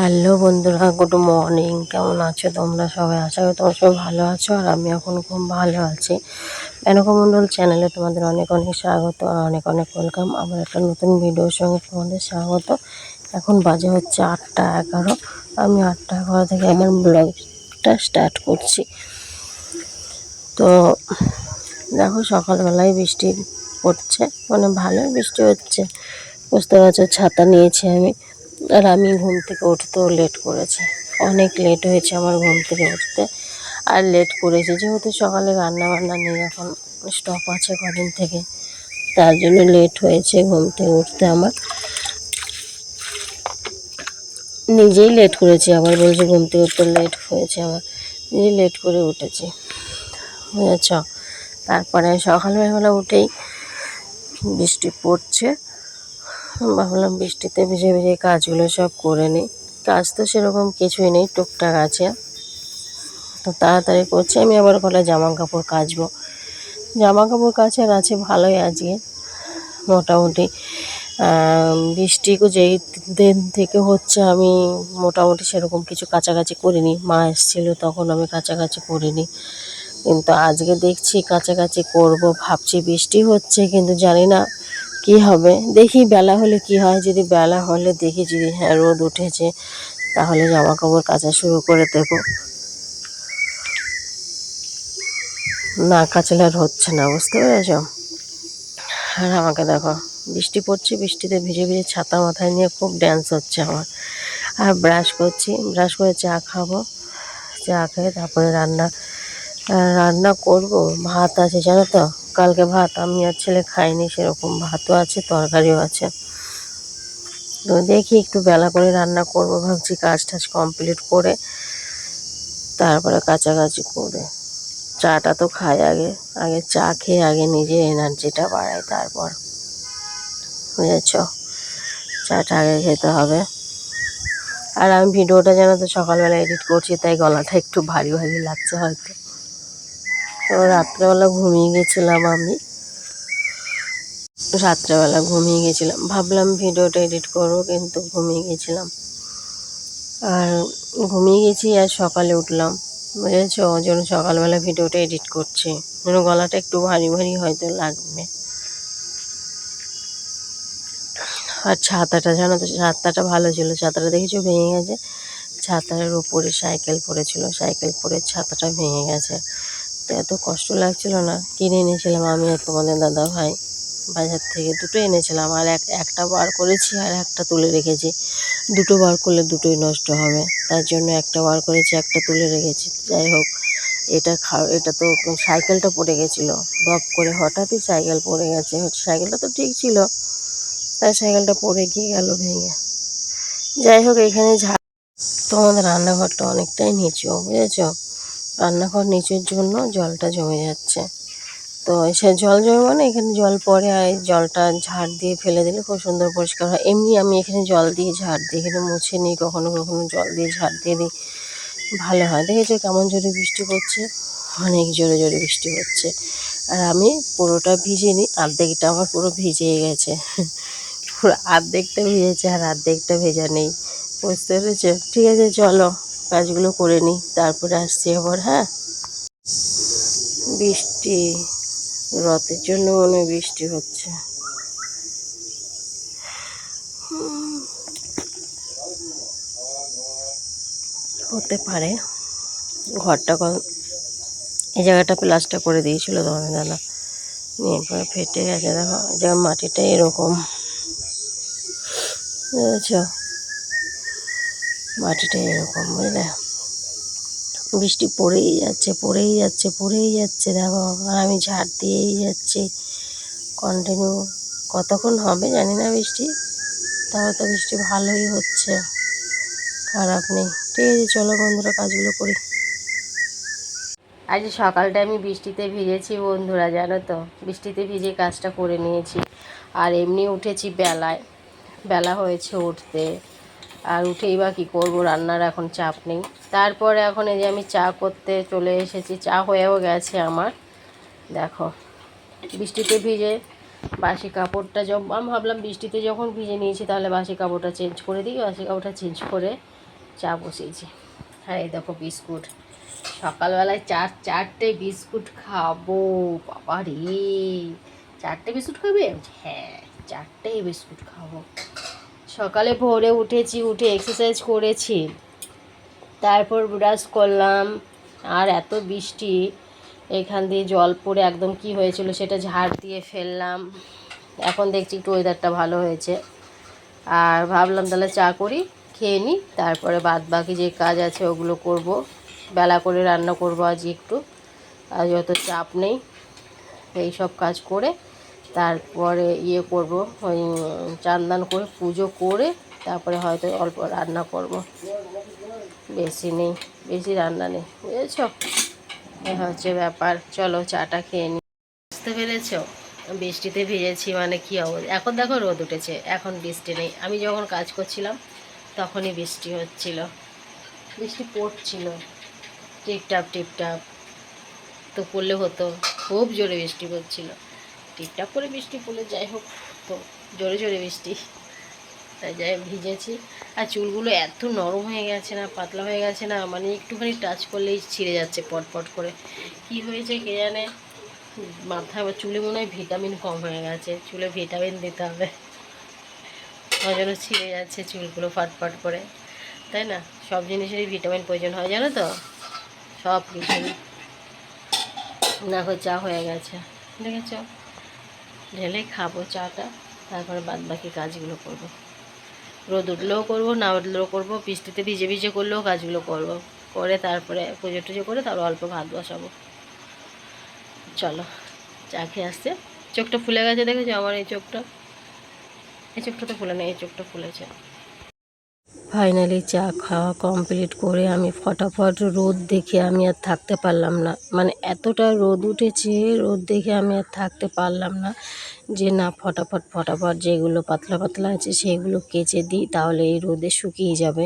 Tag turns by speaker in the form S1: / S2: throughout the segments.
S1: Hello বন্ধুরা, good morning. কেমন আছো তোমরা সবাই? আশা করি তোমরা সবাই ভালো আছো আর আমি এখন খুব ভালো আছি। মেনকা মণ্ডল চ্যানেলে তোমাদের অনেক অনেক স্বাগত আর অনেক অনেক ওয়েলকাম আবার একটা নতুন ভিডিওর সঙ্গে তোমাদের স্বাগত। এখন বাজে হচ্ছে আটটা এগারো। আমি আটটা এগারো থেকে আমার ব্লগটা স্টার্ট করছি। তো দেখো, সকালবেলায় বৃষ্টি পড়ছে। মানে ভালোই বৃষ্টি হচ্ছে। বুঝতে পারছ, ছাতা নিয়েছি আমি। আর আমি ঘুম থেকে উঠতেও লেট করেছি। অনেক লেট হয়েছে আমার ঘুম থেকে উঠতে। আর লেট করেছি, যেহেতু সকালে রান্না বান্না নেই, এখন স্টপ আছে কদিন থেকে। তার জন্য লেট হয়েছে ঘুম থেকে উঠতে আমার। নিজেই লেট করেছি, আবার বলছি ঘুম থেকে উঠতে লেট হয়েছে আমার। নিজেই লেট করে উঠেছি। বুঝেছ? তারপরে সকালবেলা উঠেই বৃষ্টি পড়ছে। ভাবলাম বৃষ্টিতে ভিজে ভিজে কাজগুলো সব করে নিই। কাজ তো সেরকম কিছুই নেই, টুকটাক আছে। তো তাড়াতাড়ি করছি, আমি আবার গলায় জামা কাপড় কাচবো। জামা কাপড় কাচার আছে, ভালোই আজকে, মোটামুটি। বৃষ্টি যেই দিন থেকে হচ্ছে, আমি মোটামুটি সেরকম কিছু কাছাকাছি করিনি। মা এসেছিল, তখন আমি কাছাকাছি করিনি। কিন্তু আজকে দেখছি কাছাকাছি করব, ভাবছি বৃষ্টি হচ্ছে, কিন্তু জানি না কি হবে? দেখি বেলা হলে কি হয়। যদি বেলা হলে দেখি যদি হ্যাঁ রোদ উঠেছে, তাহলে জামা কাপড় কাচা শুরু করে দেবো। না কাচলে আর হচ্ছে না, বুঝতে পেরেছ? আর আমাকে দেখো, বৃষ্টি পড়ছে, বৃষ্টিতে ভিজে ভিজে ছাতা মাথায় নিয়ে খুব ড্যান্স হচ্ছে আমার। আর ব্রাশ করছি ব্রাশ করে চা খাব। চা খেয়ে তারপরে রান্না রান্না করব। ভাত আছে, জানো তো? কালকে ভাত আমি আর ছেলে খাইনি, সেরকম ভাতও আছে, তরকারিও আছে। তো দেখি একটু বেলা করে রান্না করব, ভাবছি কাজ টাজ কমপ্লিট করে তারপরে কাছাকাছি করে। চাটা তো খাই আগে আগে চা খেয়ে আগে নিজে এনার্জিটা বাড়াই তারপর। বুঝেছ? চাটা আগে খেতে হবে। আর আমি ভিডিওটা যেন তো সকালবেলা এডিট করছি, তাই গলাটা একটু ভারী ভারী লাগছে হয়তো। তো রাত্রেবেলা ঘুমিয়ে গেছিলাম আমি। রাত্রেবেলা ঘুমিয়ে গেছিলাম। ভাবলাম ভিডিওটা এডিট করব, কিন্তু ঘুমিয়ে গেছিলাম। আর ঘুমিয়ে গেছি আর সকালে উঠলাম। বুঝেছ? ওই জন্য সকালবেলা ভিডিওটা এডিট করছি। গলাটা একটু ভারী ভারী হয়তো লাগবে। আর ছাতাটা, জানো তো, ছাতাটা ভালো ছিল। ছাতাটা দেখেছ? ভেঙে গেছে। ছাতার উপরে সাইকেল পড়েছিল। সাইকেল পরে ছাতাটা ভেঙে গেছে। তো এত কষ্ট লাগছিল না। কিনে এনেছিলাম আমি আর তোমাদের দাদা ভাই। বাজার থেকে দুটো এনেছিলাম আর এক একটা বার করেছি আর একটা তুলে রেখেছি। দুটো বার করলে দুটোই নষ্ট হবে। তার জন্য একটা বার করেছি, একটা তুলে রেখেছি। যাই হোক, এটা খা এটা তো সাইকেলটা পড়ে গেছিল। দপ করে হঠাৎই সাইকেল পড়ে গেছে। সাইকেলটা তো ঠিক ছিল। তাই সাইকেলটা পড়ে গিয়ে গেল ভেঙে। যাই হোক, এখানে ঝাড় তোমাদের রান্নাঘরটা অনেকটাই নিচু, বুঝেছ? রান্নাঘর নিচের জন্য জলটা জমে যাচ্ছে। তো সে জল জমে মানে এখানে জল পড়ে আর জলটা ঝাড় দিয়ে ফেলে দিলে খুব সুন্দর পরিষ্কার হয়। এমনি আমি এখানে জল দিয়ে ঝাড় দিই, এখানে মুছে নিই, কখনো কখনো জল দিয়ে ঝাড় দিয়ে দিই। ভালো হয়। দেখেছ কেমন জোরে বৃষ্টি পড়ছে? অনেক জোরে জোরে বৃষ্টি হচ্ছে আর আমি পুরোটা ভিজে নিই অর্ধেকটা আমার পুরো ভিজে গেছে। পুরো অর্ধেকটা ভিজেছে আর অর্ধেকটা ভেজা নেই। বুঝতে পেরেছ? ঠিক আছে, চলো। কাজগুলো করে নিই, তারপরে আসছি আবার হ্যাঁ? বৃষ্টি, রথের জন্য মনে হয় বৃষ্টি হচ্ছে। হতে পারে। ঘরটা এই জায়গাটা প্লাস্টার করে দিয়েছিল তোমাদের দাদা। নিয়ে পরে ফেটে গেছে, দেখো যেমন মাটিটা এরকম। বুঝেছ? মাটিটা এরকম, বুঝলে? বৃষ্টি পড়েই যাচ্ছে পড়েই যাচ্ছে পড়েই যাচ্ছে, দেখো আর আমি ঝাড় দিয়েই যাচ্ছি। কন্টিনিউ কতক্ষণ হবে জানি না বৃষ্টি, তাও তো বৃষ্টি ভালোই হচ্ছে। খারাপ নেই ঠিক আছে, চলো বন্ধুরা, কাজগুলো করি। আজ সকালটা আমি বৃষ্টিতে ভিজেছি বন্ধুরা, জানো তো? বৃষ্টিতে ভিজে কাজটা করে নিয়েছি। আর এমনি উঠেছি বেলায়, বেলা হয়েছে উঠতে। আর উঠেই বা কী করব, রান্নার এখন চাপ নেই। তারপরে এখন এই যে আমি চা করতে চলে এসেছি, চা হয়েও গেছে আমার। দেখো, বৃষ্টিতে ভিজে বাসি কাপড়টা আমি ভাবলাম বৃষ্টিতে যখন ভিজে নিয়েছি তাহলে বাসি কাপড়টা চেঞ্জ করে দিই, বাসি কাপড়টা চেঞ্জ করে চা বসিয়েছি। হ্যাঁ এই দেখো বিস্কুট। সকালবেলায় চার, চারটে বিস্কুট খাব, বাবা রে। চারটে বিস্কুট খাবে? হ্যাঁ চারটে বিস্কুট খাব। সকালে ভোরে উঠেছি, উঠে এক্সারসাইজ করেছি। তারপর ব্রাশ করলাম। আর এত বৃষ্টি, এখান দিয়ে জল পড়ে একদম কি হয়েছিল সেটা ঝাড় দিয়ে ফেললাম। এখন দেখছি একটু ওয়েদারটা ভালো হয়েছে। আর ভাবলাম তাহলে চা করি, খেয়ে নিই তারপরে বাদ বাকি যে কাজ আছে ওগুলো করব। বেলা করে রান্না করব আজ একটু আর অত চাপ নেই। এই সব কাজ করে তারপরে ইয়ে করব, ওই চান দান করে পুজো করে তারপরে হয়তো অল্প রান্না করব। বেশি নেই, বেশি রান্না নেই, বুঝেছ? এ হচ্ছে ব্যাপার। চলো চাটা খেয়ে নিই বুঝতে পেরেছ? বৃষ্টিতে ভিজেছি মানে কি অবস্থা? এখন দেখো রোদ উঠেছে, এখন বৃষ্টি নেই। আমি যখন কাজ করছিলাম তখনই বৃষ্টি হচ্ছিল। বৃষ্টি পড়ছিল। টিপটাপ টিপটাপ। তো পড়লে হতো, খুব জোরে বৃষ্টি পড়ছিল। টিপটাপ করে বৃষ্টি পড়লে যাই হোক, তো জোরে জোরে বৃষ্টি তাই যাই ভিজেছি। আর চুলগুলো এত নরম হয়ে গেছে না, পাতলা হয়ে গেছে না মানে একটুখানি টাচ করলেই ছিঁড়ে যাচ্ছে পটপট করে। কি হয়েছে কে জানে? মাথায় বা চুলে মনে হয় ভিটামিন কম হয়ে গেছে, চুলে ভিটামিন দিতে হবে। ওই জন্য ছিঁড়ে যাচ্ছে চুলগুলো ফাটফাট করে। তাই না? সব জিনিসেরই ভিটামিন প্রয়োজন হয়, জানো তো? সব কিছুরই। দেখো, চা হয়ে গেছে। দেখেছ? ঢেলে খাব চাটা, তারপরে বাদ বাকি কাজগুলো করব। রোদ উঠলেও করব, না উঠলেও করব, বৃষ্টিতে ভিজে ভিজে করলেও কাজগুলো করব। করে তারপরে পুজো টুজো করে তারপর অল্প ভাত বসাবো চলো, চা খেয়ে আসছে চোখটা ফুলে গেছে দেখেছ আমার এই চোখটা এই চোখটা তো ফুলে নেই, এই চোখটা ফুলেছে ফাইনালি চা খাওয়া কমপ্লিট করে আমি ফটাফট রোদ দেখে আমি আর থাকতে পারলাম না। মানে এতটা রোদ উঠেছে, রোদ দেখে আমি আর থাকতে পারলাম না যে না, ফটাফট ফটাফট যেগুলো পাতলা পাতলা আছে সেগুলো কেচে দিই, তাহলে এই রোদে শুকিয়ে যাবে।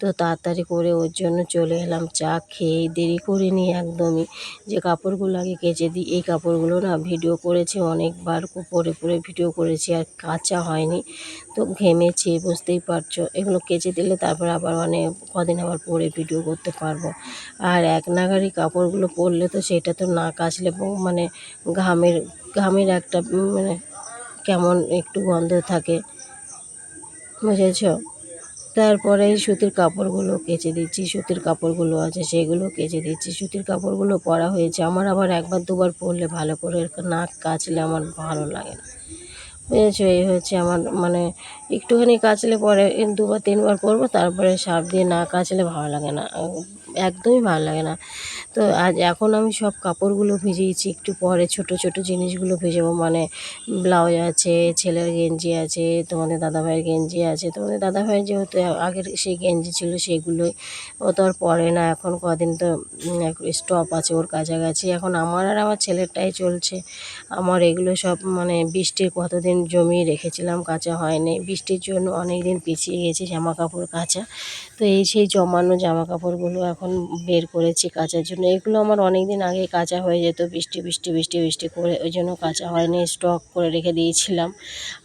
S1: তো তাড়াতাড়ি করে ওর জন্য চলে এলাম, চা খেয়ে দেরি করে নিই একদমই যে কাপড়গুলো আগে কেচে দিই, এই কাপড়গুলো না ভিডিও করেছি অনেকবার পরে পরে ভিডিও করেছি আর কাঁচা হয়নি। তো ঘেমেছে, বুঝতেই পারছ, এগুলো কেচে দিলে তারপর আবার মানে কদিন আবার পরে ভিডিও করতে পারব। আর এক নাগারি কাপড়গুলো পরলে তো সেটা তো না কাচলে মানে ঘামের ঘামের একটা মানে কেমন একটু গন্ধ থাকে। বুঝেছ? তারপরে সুতির কাপড়গুলো কেচে দিচ্ছি, সুতির কাপড়গুলো আছে সেগুলো কেচে দিচ্ছি। সুতির কাপড়গুলো পরা হয়েছে, আমার আবার একবার দুবার পরলে ভালো করে নাক কাচলে আমার ভালো লাগে না। বুঝেছ? এই হচ্ছে আমার মানে একটুখানি কাচলে পরে দুবার তিনবার পরবো তারপরে সার্ফ দিয়ে না কাচলে ভালো লাগে না। একদমই ভালো লাগে না। তো আজ এখন আমি সব কাপড়গুলো ভিজিয়েছি, একটু পরে ছোট ছোট জিনিসগুলো ভিজাবো মানে ব্লাউজ আছে, ছেলের গেঞ্জি আছে, তোমাদের দাদাভাইয়ের গেঞ্জি আছে। তোমাদের দাদাভাইয়ের যেহেতু আগের সেই গেঞ্জি ছিল, সেগুলোই ও তো আর পরে না, এখন কদিন তো স্টপ আছে ওর কাছাকাছি। এখন আমার আর আমার ছেলেরটাই চলছে। আমার এগুলো সব মানে বৃষ্টির কতদিন জমিয়ে রেখেছিলাম, কাঁচা হয়নি। বৃষ্টির জন্য অনেক দিন পিছিয়ে গেছে জামা কাপড় কাচা। তো এই সেই জমানো জামা কাপড়গুলো এখন বের করেছি কাচার জন্য। এগুলো আমার অনেক দিন আগে কাচা হয়ে যেত, বৃষ্টি বৃষ্টি বৃষ্টি বৃষ্টি করে ওই জন্য কাচা হয়নি, স্টক করে রেখে দিয়েছিলাম।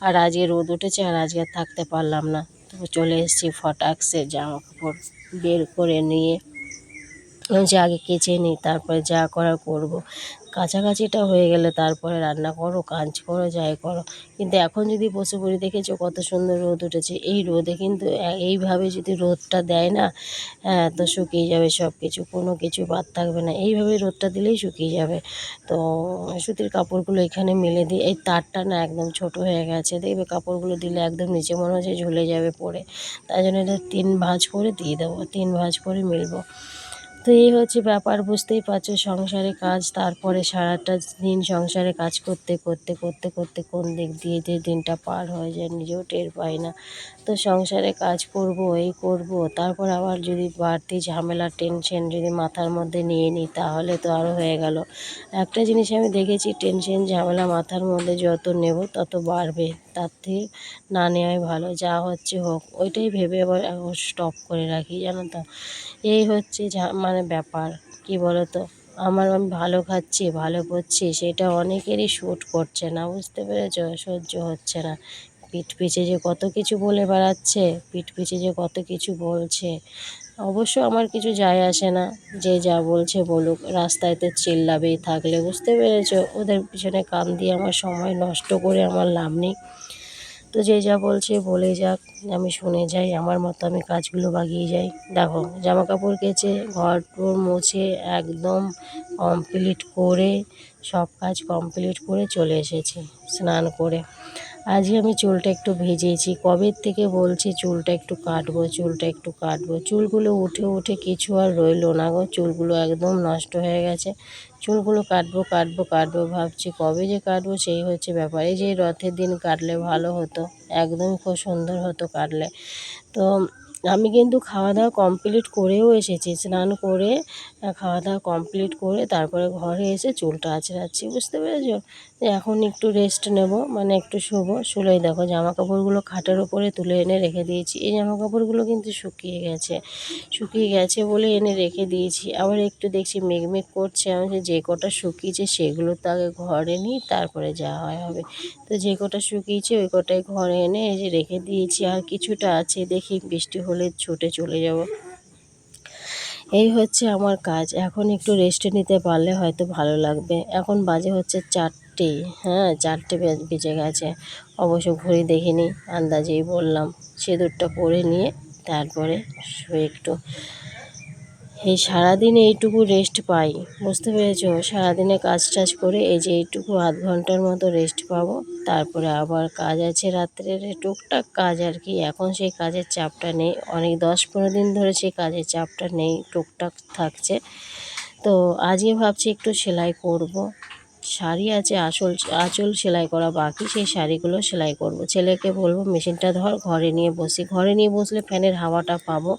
S1: আর আজকে রোদ উঠেছে আর আজকে আর থাকতে পারলাম না। তো চলে এসেছি ফটাকসে জামা কাপড় বের করে নিয়ে। যে আগে কেচে নিই, তারপরে যা করার করব। কাছাকাছিটা হয়ে গেলে তারপরে রান্না করো, কাজ করো, যাই করো। কিন্তু এখন যদি বসে পড়ি দেখেছ কত সুন্দর রোদ উঠেছে, এই রোদে কিন্তু এইভাবে যদি রোদটা দেয় না হ্যাঁ তো শুকিয়ে যাবে সব কিছু কোনো কিছু বাদ থাকবে না। এইভাবে রোদটা দিলেই শুকিয়ে যাবে। তো সুতির কাপড়গুলো এখানে মেলে দিই। এই তারটা না একদম ছোট হয়ে গেছে, দেখবে কাপড়গুলো দিলে একদম নিচে মনে হচ্ছে ঝুলে যাবে পরে তাই জন্য এটা তিন ভাঁজ করে দিয়ে দেবো, তিন ভাঁজ করে মিলবো। তো এই হচ্ছে ব্যাপার, বুঝতেই পারছ সংসারে কাজ, তারপরে সারাটা দিন সংসারে কাজ করতে করতে করতে করতে কোন দিক দিয়ে যে দিনটা পার হয়ে যায় নিজেও টের পাই না। তো সংসারে কাজ করব, এই করব, তারপর আবার যদি বাড়তি ঝামেলা টেনশন যদি মাথার মধ্যে নিয়ে নিই, তাহলে তো আরও হয়ে গেল। একটা জিনিস আমি দেখেছি টেনশন ঝামেলা মাথার মধ্যে যত নেব তত বাড়বে। তার থেকে না নেওয়াই ভালো, যা হচ্ছে হোক। ওইটাই ভেবে আবার স্টপ করে রাখি, জানো তো? এই হচ্ছে মানে ব্যাপার। কি বলো তো আমার আমি ভালো খাচ্ছি, ভালো করছি, সেটা অনেকেরই শ্যুট করছে না, বুঝতে পেরেছ? সহ্য হচ্ছে না। পিঠ পিছে যে কত কিছু বলে বেড়াচ্ছে, পিঠ পিছে যে কত কিছু বলছে অবশ্য আমার কিছু যায় আসে না। যে যা বলছে বলুক, রাস্তায় তো চিল্লাবেই থাকলে, বুঝতে পেরেছ? ওদের পিছনে কান দিয়ে আমার সময় নষ্ট করে আমার লাভ নেই। তো যে যা বলছে বলে যাক, আমি শুনে যাই, আমার মতো আমি কাজগুলো বাগিয়ে যাই। দেখো জামা কাপড় কেচে, ঘর টর মুছে, একদম কমপ্লিট করে, সব কাজ কমপ্লিট করে চলে এসেছি, স্নান করে। আজকে আমি চুলটা একটু ভেজেছি। কবের থেকে বলছি চুলটা একটু কাটবো, চুলটা একটু কাটবো? চুলগুলো উঠে উঠে কিছু আর রইল না গো। চুলগুলো একদম নষ্ট হয়ে গেছে। চুলগুলো কাটবো কাটবো কাটবো ভাবছি। কবে যে কাটবো সেই হচ্ছে ব্যাপার। এই যে রথের দিন কাটলে ভালো হতো, একদম খুব সুন্দর হতো কাটলে। তো আমি কিন্তু খাওয়া দাওয়া কমপ্লিট করেও এসেছি, স্নান করে খাওয়া দাওয়া কমপ্লিট করে তারপরে ঘরে এসে চুলটা আঁচড়াচ্ছি, বুঝতে পেরেছ? এখন একটু রেস্ট নেব মানে একটু শোবো, শুলেই দেখো জামা কাপড়গুলো খাটের ওপরে তুলে এনে রেখে দিয়েছি। এই জামা কাপড়গুলো কিন্তু শুকিয়ে গেছে শুকিয়ে গেছে বলে এনে রেখে দিয়েছি। আবার একটু দেখছি মেঘমেঘ করছে, আমি যে কটা শুকিয়েছে সেগুলো তো আগে ঘরে নিই, তারপরে যা হয় হবে। তো যে কটা শুকিয়েছে ওই কটাই ঘরে এনে এই যে রেখে দিয়েছি, আর কিছুটা আছে, দেখি বৃষ্টি হলে ছুটে চলে যাব। এই হচ্ছে আমার কাজ। এখন একটু রেস্টে নিতে পারলে হয়তো ভালো লাগবে। এখন বাজে হচ্ছে চারটে। হ্যাঁ চারটে বেজে গেছে। অবশ্য ঘড়ি দেখিনি, আন্দাজেই বললাম। সিঁদুরটা পরে নিয়ে তারপরে শুয়ে একটু এই সারাদিন এইটুকু রেস্ট পাই, বুঝতে পেরেছ? সারাদিনে কাজ টাজ করে এই যে এইটুকু আধ ঘণ্টার মতো রেস্ট পাবো, তারপরে আবার কাজ আছে রাত্রের, টুকটাক কাজ আর কি। এখন সেই কাজের চাপটা নেই, অনেক দশ পনেরো দিন ধরে সেই কাজের চাপটা নেই, টুকটাক থাকছে। তো আজকে ভাবছি একটু সেলাই করব। শাড়ি আছে, আসল, আঁচল সেলাই করা বাকি, সেই শাড়িগুলো সেলাই করব। ছেলেকে বলব, মেশিনটা ধর, ঘরে নিয়ে বসি। ঘরে নিয়ে বসলে ফ্যানের হাওয়াটা পাবো,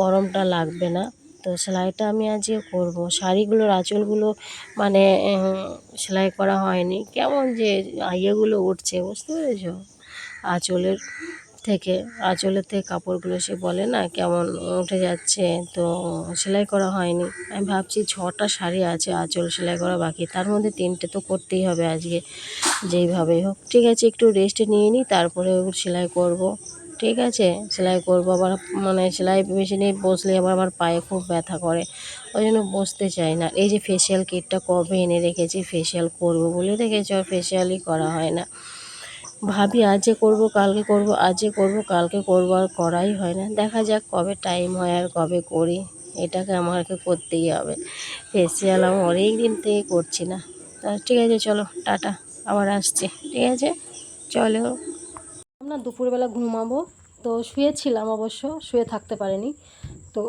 S1: গরমটা লাগবে না। তো সেলাইটা আমি আজকে করব। শাড়িগুলোর আঁচলগুলো মানে সেলাই করা হয়নি। কেমন যে ইয়েগুলো উঠছে, বুঝতে পেরেছ? আঁচলের থেকে আঁচলের থেকে কাপড়গুলো সে বলে না কেমন উঠে যাচ্ছে, তো সেলাই করা হয়নি। আমি ভাবছি ছটা শাড়ি আছে, আঁচল সেলাই করা বাকি। তার মধ্যে তিনটে তো করতেই হবে আজকে, যেইভাবেই হোক। ঠিক আছে, একটু রেস্ট নিয়ে নিই তারপরে সেলাই করব। ঠিক আছে? সেলাই করব আবার মানে সেলাই মেশিনে বসলে আবার আমার পায়ে খুব ব্যথা করে। ওই জন্য বসতে চাই না। এই যে ফেসিয়াল কিটটা কবে এনে রেখেছি ফেসিয়াল করব বলে রেখেছি আর ফেসিয়ালই করা হয় না। ভাবি আজকে করব, কালকে করব আজকে করব, কালকে করব, আর করাই হয় না। দেখা যাক কবে টাইম হয় আর কবে করি। এটাকে আমাকে করতেই হবে। ফেসিয়াল আমি অনেক দিন থেকে করছি না। তা ঠিক আছে, চলো, টাটা। আবার আসছি। ঠিক আছে? চলো।
S2: না দুপুরবেলা ঘুমাবো। তো শুয়েছিলাম অবশ্য, শুয়ে থাকতে পারিনি। তো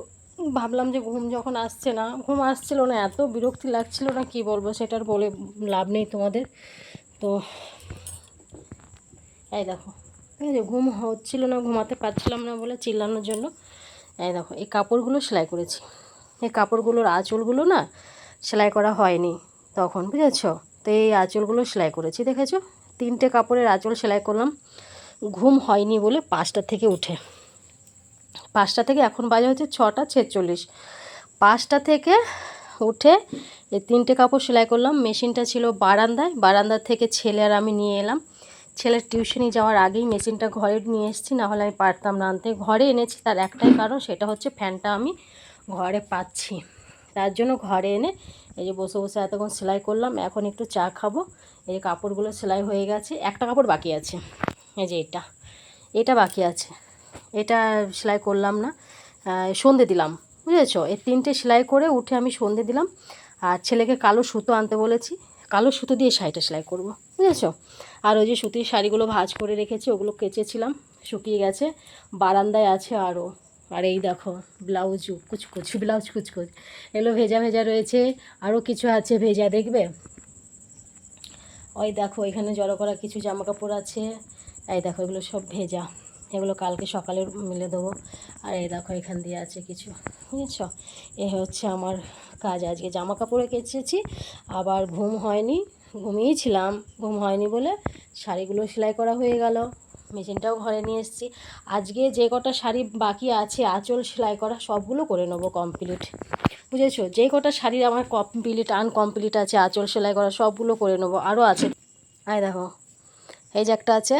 S2: ভাবলাম যে ঘুম যখন আসছে না, ঘুম আসছিল না, এত বিরক্তি লাগছিল না, কি বলব সেটার বলে লাভ নেই তোমাদের। তো এই দেখো ঠিক আছে ঘুম হচ্ছিল না, ঘুমাতে পারছিলাম না বলে চিল্লানোর জন্য। এই দেখো, এই কাপড়গুলো সেলাই করেছি। এই কাপড়গুলোর আঁচলগুলো না সেলাই করা হয়নি তখন, বুঝেছ? তো এই আঁচলগুলো সেলাই করেছি, দেখেছ? তিনটে কাপড়ের আঁচল সেলাই করলাম। ঘুম হয়নি বলে পাঁচটা থেকে উঠে। পাঁচটা থেকে এখন বাজে হচ্ছে ছটা ছেচল্লিশ। পাঁচটা থেকে উঠে এই তিনটে কাপড় সেলাই করলাম। মেশিনটা ছিল বারান্দায়। বারান্দার থেকে ছেলে আর আমি নিয়ে এলাম। ছেলের টিউশনি যাওয়ার আগেই মেশিনটা ঘরে নিয়ে এসেছি নাহলে আমি পারতাম না আনতে। ঘরে এনেছি, তার একটাই কারণ, সেটা হচ্ছে ফ্যানটা আমি ঘরে পাচ্ছি। তার জন্য ঘরে এনে এই যে বসে বসে এতক্ষণ সেলাই করলাম। এখন একটু চা খাব। এই কাপড়গুলো সেলাই হয়ে গেছে। একটা কাপড় বাকি আছে। এই যে এটা এটা বাকি আছে। এটা সেলাই করলাম না সন্ধে দিলাম, বুঝেছ? এই তিনটে সেলাই করে উঠে আমি সন্ধে দিলাম, আর ছেলেকে কালো সুতো আনতে বলেছি। কালো সুতো দিয়ে শাড়িটা সেলাই করব, বুঝেছ? আর ওই যে সুতির শাড়িগুলো ভাঁজ করে রেখেছি, ওগুলো কেচেছিলাম, শুকিয়ে গেছে, বারান্দায় আছে আরও আর এই দেখো, ব্লাউজ, কুচকুচ ব্লাউজ কুচকুচ এগুলো ভেজা ভেজা রয়েছে আরও কিছু আছে ভেজা, দেখবে? ওই দেখো, এখানে জড়ো করা কিছু জামা কাপড় আছে এই দেখো, এগুলো সব ভেজা। এগুলো কালকে সকালে মিলে দেবো। আর এই দেখো, এখান দিয়ে আছে কিছু। বুঝেছ? এ হচ্ছে আমার কাজ। আজকে জামা কাপড়ে কেচেছি, আবার ঘুম হয়নি। ঘুমিয়েছিলাম ঘুম হয়নি বলে শাড়িগুলো সেলাই করা হয়ে গেল। মেশিনটাও ঘরে নিয়ে এসেছি। আজকে যে কটা শাড়ি বাকি আছে, আঁচল সেলাই করা সবগুলো করে নেব কমপ্লিট বুঝেছ? যে কটা শাড়ি আমার কমপ্লিট আনকমপ্লিট আছে, আঁচল সেলাই করা সবগুলো করে নেব। আরও আছে। আয় দেখো, এই যে একটা আছে।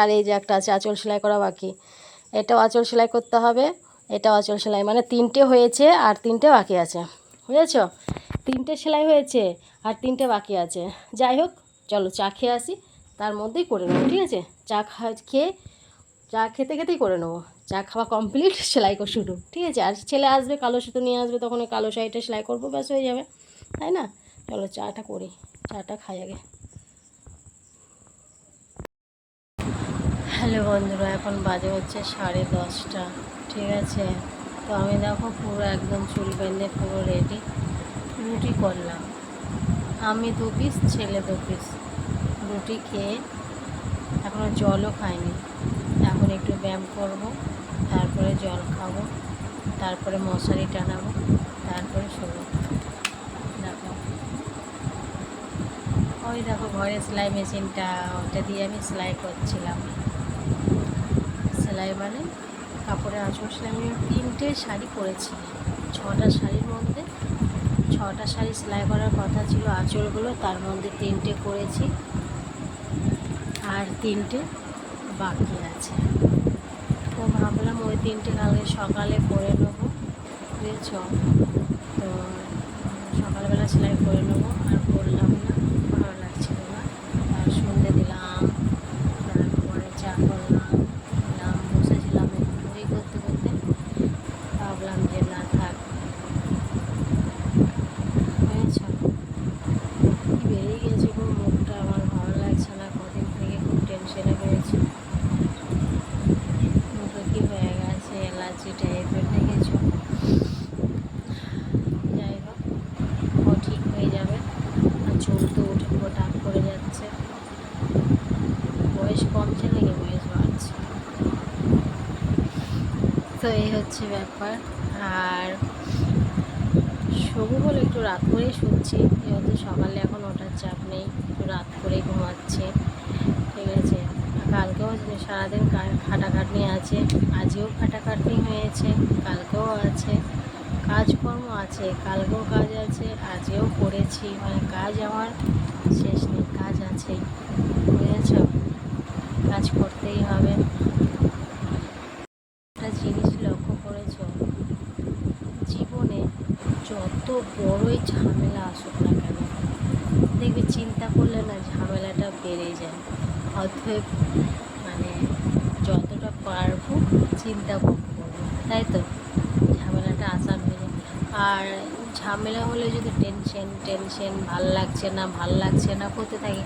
S2: আর এই যে একটা আছে, আঁচল সেলাই করা বাকি। এটাও আঁচল সেলাই করতে হবে। এটাও আঁচল সেলাই মানে তিনটে হয়েছে আর তিনটে বাকি আছে। বুঝেছ? তিনটে সেলাই হয়েছে আর তিনটে বাকি আছে। যাই হোক, চলো চা খেয়ে আসি। তার মধ্যেই করে নেব, ঠিক আছে? চা খেয়ে, চা খেতে খেতেই করে নেব। চা খাওয়া কমপ্লিট, সেলাই কর শুরু, ঠিক আছে? আর ছেলে আসবে, কালো সুতো নিয়ে আসবে, তখন কালো শাড়িটা সেলাই করব, ব্যাস হয়ে যাবে। তাই না? চলো চাটা করি, চাটা খাই আগে। হ্যালো বন্ধুরা, এখন বাজে হচ্ছে সাড়ে দশটা, ঠিক আছে? তো আমি দেখো পুরো একদম চুল বেঁধে পুরো রেডি রুটি করলাম। আমি দু পিস ছেলে দু পিস রুটি খেয়ে এখনও জলও খাইনি। এখন একটু ব্যায়াম করব, তারপরে জল খাব, তারপরে মশারি টানাবো, তারপরে শোবো। দেখো। ওই দেখো ঘরে সেলাই মেশিনটা, ওটা দিয়ে আমি সেলাই করছিলাম। সেলাই মানে কাপড়ের আঁচড় সেলাই আমি তিনটে শাড়ি করেছি ছটা শাড়ির মধ্যে। ছটা শাড়ি সেলাই করার কথা ছিল আঁচড়গুলো তার মধ্যে তিনটে করেছি। আর তিনটে বাকি আছে। তো ভাবলাম ওই তিনটে কালকে সকালে করে নেব। বুঝেছ? তো সকালবেলা সেলাই করে নেব আর করলাম না ভালো লাগছিল না আর সন্ধে দিলাম তারপরে চা করলাম দিলাম বসেছিলাম একটু বই করতে করতে ভাবলাম যে না থাক বুঝেছ কি বেরিয়ে গেছে খুব মুখটা আমার ভালো লাগছে না কদিন থেকে খুব টেনশনে রয়েছে মুখে কি হয়ে গেছে অ্যালার্জি টাইপের দেখেছ যাই হোক ও ঠিক হয়ে যাবে আর চুল তো উঠে পুরো টাক পড়ে যাচ্ছে বয়স কমছে নাকি বয়স বাড়ছে তো এই হচ্ছে ব্যাপার। আর শোবো বলে একটু রাত করেই শুচ্ছি, যেহেতু সকালে এখন ওঠার চাপ নেই, একটু রাত করেই ঘুমাচ্ছে। ঠিক আছে কালকেও সারাদিন খাটাখাটনি আছে, আজকেও খাটাখাটনি হয়েছে, কালকেও আছে, কাজকর্ম আছে, কালকেও কাজ আছে, আজকেও করেছি মানে কাজ আমার শেষ নেই, কাজ আছেই। বুঝেছ? কাজ করতেই হবে একটা জিনিস লক্ষ্য করেছ জীবনে যত বড়ই ঝামেলা আসুক না কেন? দেখবে চিন্তা করলে না ঝামেলাটা বেড়ে যায়। অতএব মানে যতটা পারব চিন্তা কম করব। তাই তো? ঝামেলাটা আসার যায় আর ঝামেলা হলে যদি টেনশন টেনশন ভালো লাগছে না, ভালো লাগছে না করতে থাকি,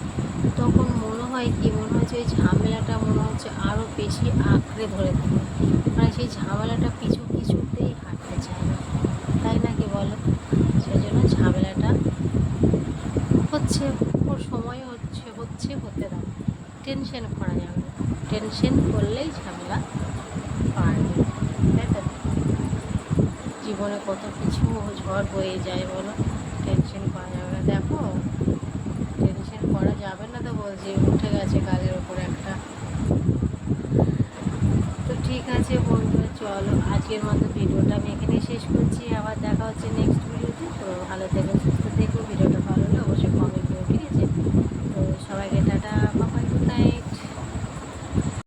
S2: তখন মনে হয় কি? মনে হচ্ছে ওই ঝামেলাটা মনে হচ্ছে আরও বেশি আঁকড়ে ধরে থাকে মানে সেই ঝামেলাটা পিছু কিছুতেই হাঁটতে চায় না তাই নাকি বলো? সেই জন্য ঝামেলাটা হচ্ছে, ওর সময় হচ্ছে হচ্ছে, হতে দাও। টেনশন করা যাবে না। টেনশন করলেই ঝামেলা বাড়বে। তাই তো জীবনে কত কিছু ঝড় বয়ে যায় বলো? টেনশন করা যাবে না। দেখো। টেনশন করা যাবে না তো বলছি, উঠে গেছে কাজের ওপরে একটা। তো ঠিক আছে বন্ধুরা চলো, আজকের মতো ভিডিওটা আমি এখানে শেষ করছি। আবার দেখা হচ্ছে নেক্সট ভিডিওতে তো। ভালো থেকো, সুস্থ থেকো। ভিডিওটা ভালো হলে অবশ্যই কমেন্ট